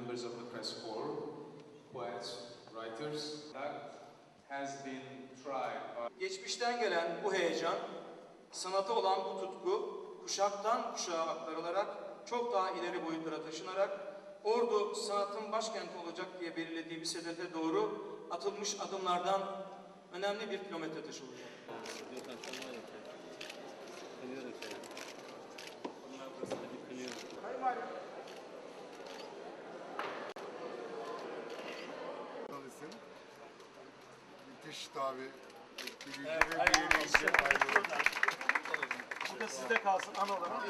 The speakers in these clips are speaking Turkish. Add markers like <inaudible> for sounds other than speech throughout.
members of the press corps, poets, writers. That has been tried by Geçmişten gelen bu heyecan, sanata olan bu tutku kuşaktan kuşağa aktarılarak çok daha ileri boyutlara taşınarak Ordu sanatın başkenti olacak diye belirlediği bir sedefe doğru atılmış adımlardan önemli bir kilometre taşı olacak. Tanısın. Tabi. Etkileyici Evet. Bu da sizde kalsın an olarak.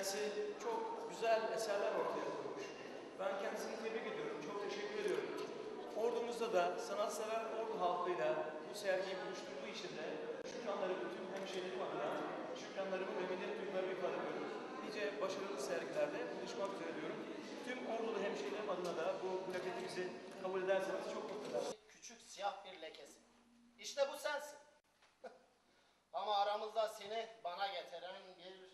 Kendisi çok güzel eserler ortaya koymuş. Ben kendisini tebrik ediyorum, çok teşekkür ediyorum. Ordumuzda da sanatsever ordu halkıyla bu sergiyi buluşturduğu için de şükranları bütün hemşehrilerim adına şükranlarımı ve minnet duygularımı ifade ediyorum. Nice başarılı sergilerde buluşmak üzere diyorum. Tüm ordulu hemşehrilerim adına da bu plaketimizi kabul ederseniz çok mutlu ederim. küçük siyah bir lekesi. İşte bu sensin. <laughs> Ama aramızda seni bana getiren bir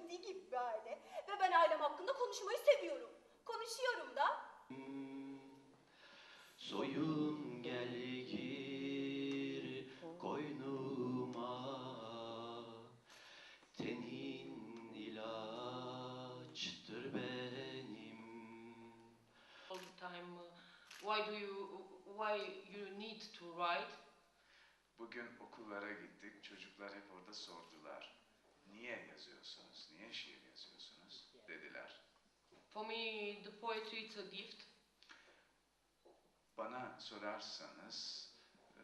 ettiği gibi bir aile. Ve ben ailem hakkında konuşmayı seviyorum. Konuşuyorum da. Soyun gel gir koynuma Tenin ilaçtır benim all the time uh, why do you why you need to write Bugün okullara gittik, çocuklar hep orada sordular. Niye yazıyorsunuz, niye şiir yazıyorsunuz dediler. for me the poetry is a gift Bana sorarsanız e,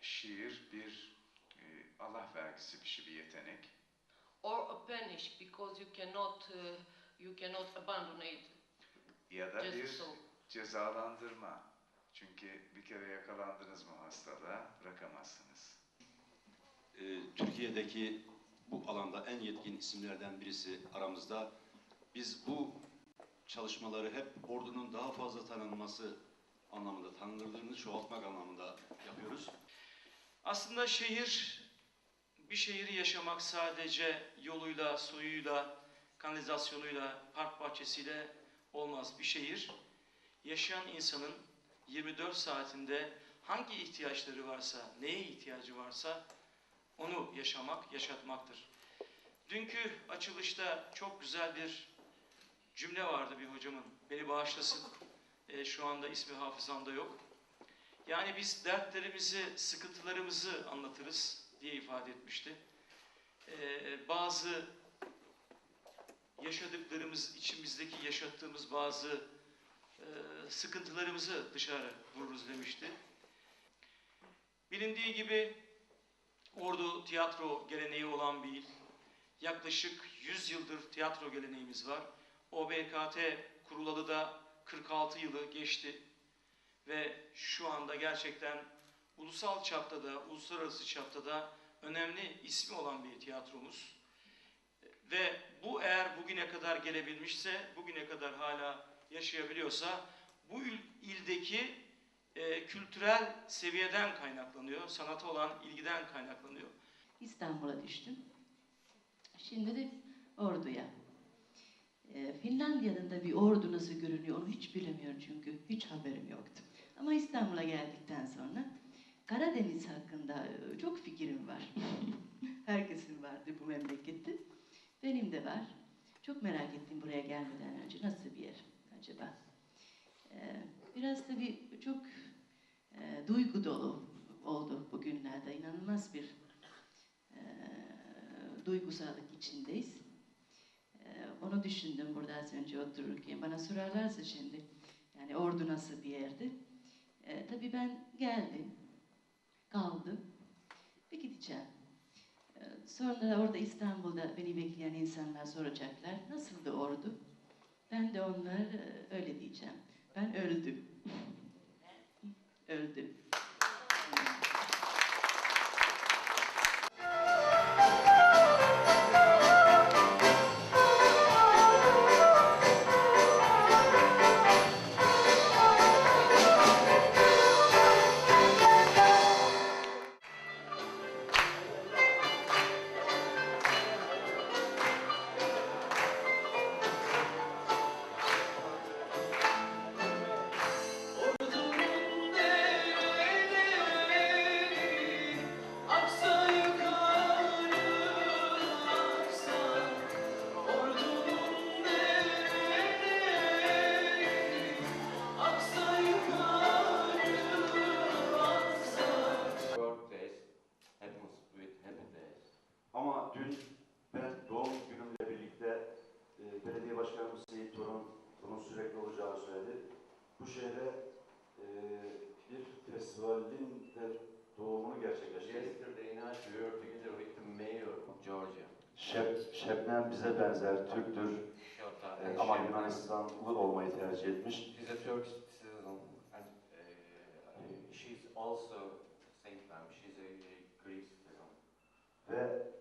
şiir bir e, Allah vergisi bir şey, bir yetenek. or a punish because you cannot uh, you cannot abandon it Ya da Just bir so. cezalandırma. Çünkü bir kere yakalandınız mı hastalığa bırakamazsınız. Ee, Türkiye'deki bu alanda en yetkin isimlerden birisi aramızda. Biz bu çalışmaları hep ordunun daha fazla tanınması anlamında, tanınırlığını çoğaltmak anlamında yapıyoruz. Aslında şehir, bir şehri yaşamak sadece yoluyla, suyuyla, kanalizasyonuyla, park bahçesiyle olmaz. Bir şehir, yaşayan insanın 24 saatinde hangi ihtiyaçları varsa, neye ihtiyacı varsa onu yaşamak, yaşatmaktır. Dünkü açılışta çok güzel bir cümle vardı bir hocamın. Beni bağışlasın. E, şu anda ismi hafızamda yok. Yani biz dertlerimizi, sıkıntılarımızı anlatırız diye ifade etmişti. Ee, bazı yaşadıklarımız, içimizdeki yaşattığımız bazı e, sıkıntılarımızı dışarı vururuz demişti. Bilindiği gibi Ordu tiyatro geleneği olan bir il. Yaklaşık 100 yıldır tiyatro geleneğimiz var. OBKT kurulalı da 46 yılı geçti ve şu anda gerçekten ulusal çapta da, uluslararası çapta da önemli ismi olan bir tiyatromuz. Ve bu eğer bugüne kadar gelebilmişse, bugüne kadar hala yaşayabiliyorsa bu il- ildeki e, kültürel seviyeden kaynaklanıyor, sanata olan ilgiden kaynaklanıyor. İstanbul'a düştüm. Şimdi de Ordu'ya. Ee, Finlandiya'nın da bir ordu nasıl görünüyor onu hiç bilemiyorum çünkü hiç haberim yoktu. Ama İstanbul'a geldikten sonra Karadeniz hakkında e, çok fikrim var. <laughs> Herkesin vardır bu memlekette. Benim de var. Çok merak ettim buraya gelmeden önce nasıl bir yer acaba? Ee, biraz tabii çok e, duygu dolu oldu bugünlerde. İnanılmaz bir e, duygusallık içindeyiz. Ee, onu düşündüm burada az önce otururken. Bana sorarlarsa şimdi yani ordu nasıl bir yerdi? Ee, tabii ben geldim, kaldım ve gideceğim. Ee, sonra orada İstanbul'da beni bekleyen insanlar soracaklar. Nasıldı ordu? Ben de onlara e, öyle diyeceğim. Ben öldüm. bu şehre e, bir festivalin de doğumunu gerçekleştirdik. Georgia. Şeb, Şebnem bize benzer Türktür e, ama Yunanistanlı olmayı tercih etmiş. She's a Turkish citizen and uh, she's also same time she's a Greek citizen. Ve